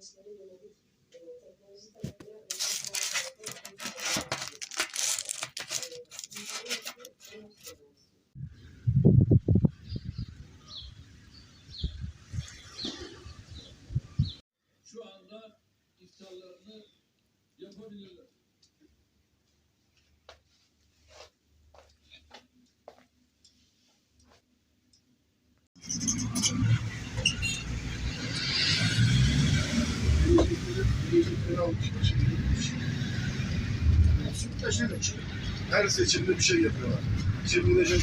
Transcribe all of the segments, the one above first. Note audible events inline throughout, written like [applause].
gençlere yönelik e, teknoloji öğretim tarafıyla şu anda iftarlarını yapabilirler. Her seçimde bir şey yapıyorlar. Şimdi de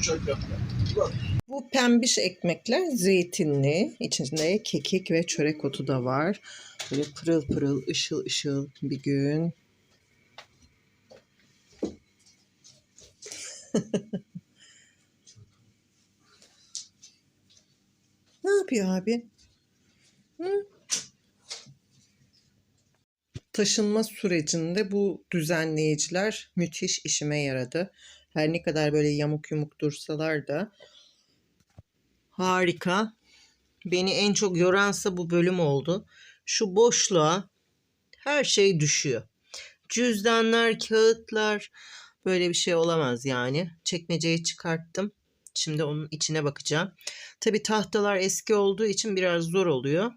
uçak yaptılar. Bu pembiş ekmekler zeytinli. İçinde kekik ve çörek otu da var. Böyle pırıl pırıl, ışıl ışıl bir gün. [laughs] ne yapıyor abi? Hı? Taşınma sürecinde bu düzenleyiciler müthiş işime yaradı. Her ne kadar böyle yamuk yumuk dursalar da Harika. Beni en çok yoransa bu bölüm oldu. Şu boşluğa her şey düşüyor. Cüzdanlar, kağıtlar böyle bir şey olamaz yani. Çekmeceyi çıkarttım. Şimdi onun içine bakacağım. Tabi tahtalar eski olduğu için biraz zor oluyor.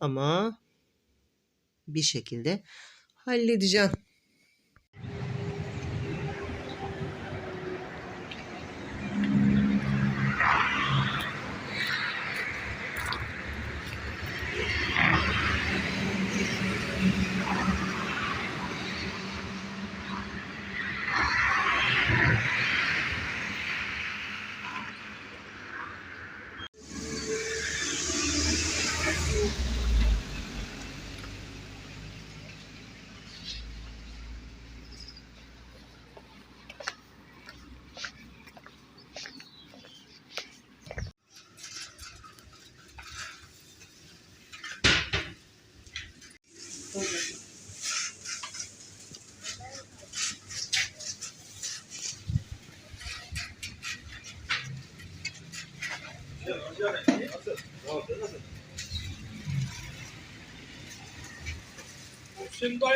Ama bir şekilde halledeceğim. 这两个哦真的是。先端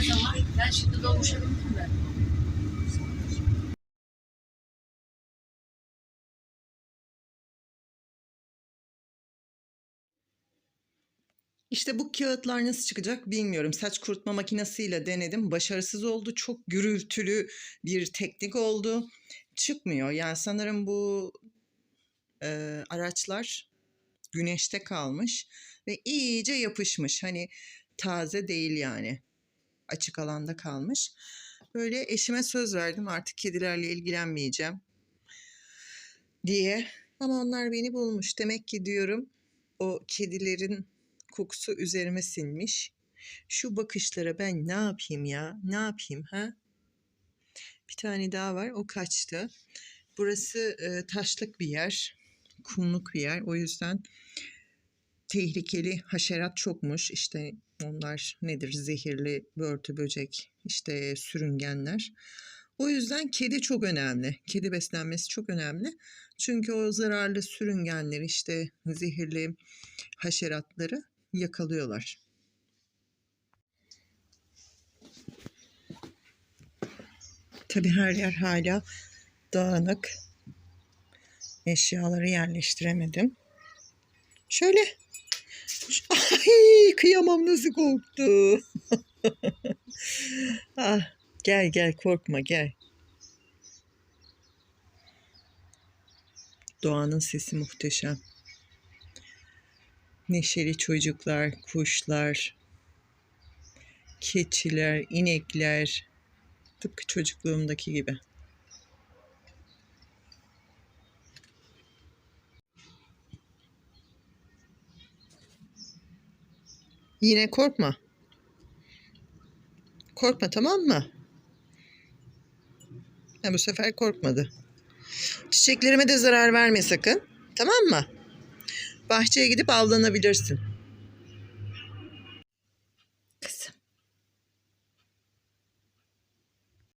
Ne zaman? Ben şimdi dolmuşa bindim de. İşte bu kağıtlar nasıl çıkacak bilmiyorum. Saç kurutma makinesiyle denedim. Başarısız oldu. Çok gürültülü bir teknik oldu. Çıkmıyor. Yani sanırım bu e, araçlar güneşte kalmış ve iyice yapışmış. Hani taze değil yani. Açık alanda kalmış. Böyle eşime söz verdim artık kedilerle ilgilenmeyeceğim diye. Ama onlar beni bulmuş. Demek ki diyorum o kedilerin kokusu üzerime sinmiş. Şu bakışlara ben ne yapayım ya? Ne yapayım ha? Bir tane daha var. O kaçtı. Burası e, taşlık bir yer. Kumluk bir yer. O yüzden tehlikeli haşerat çokmuş. İşte onlar nedir? Zehirli börtü böcek, işte sürüngenler. O yüzden kedi çok önemli. Kedi beslenmesi çok önemli. Çünkü o zararlı sürüngenleri işte zehirli haşeratları yakalıyorlar. Tabii her yer hala dağınık. Eşyaları yerleştiremedim. Şöyle. Ay kıyamam nasıl korktu. [laughs] ah, gel gel korkma gel. Doğanın sesi muhteşem. Neşeli çocuklar, kuşlar, keçiler, inekler. Tıpkı çocukluğumdaki gibi. Yine korkma. Korkma tamam mı? Ha, bu sefer korkmadı. Çiçeklerime de zarar verme sakın. Tamam mı? Bahçeye gidip avlanabilirsin.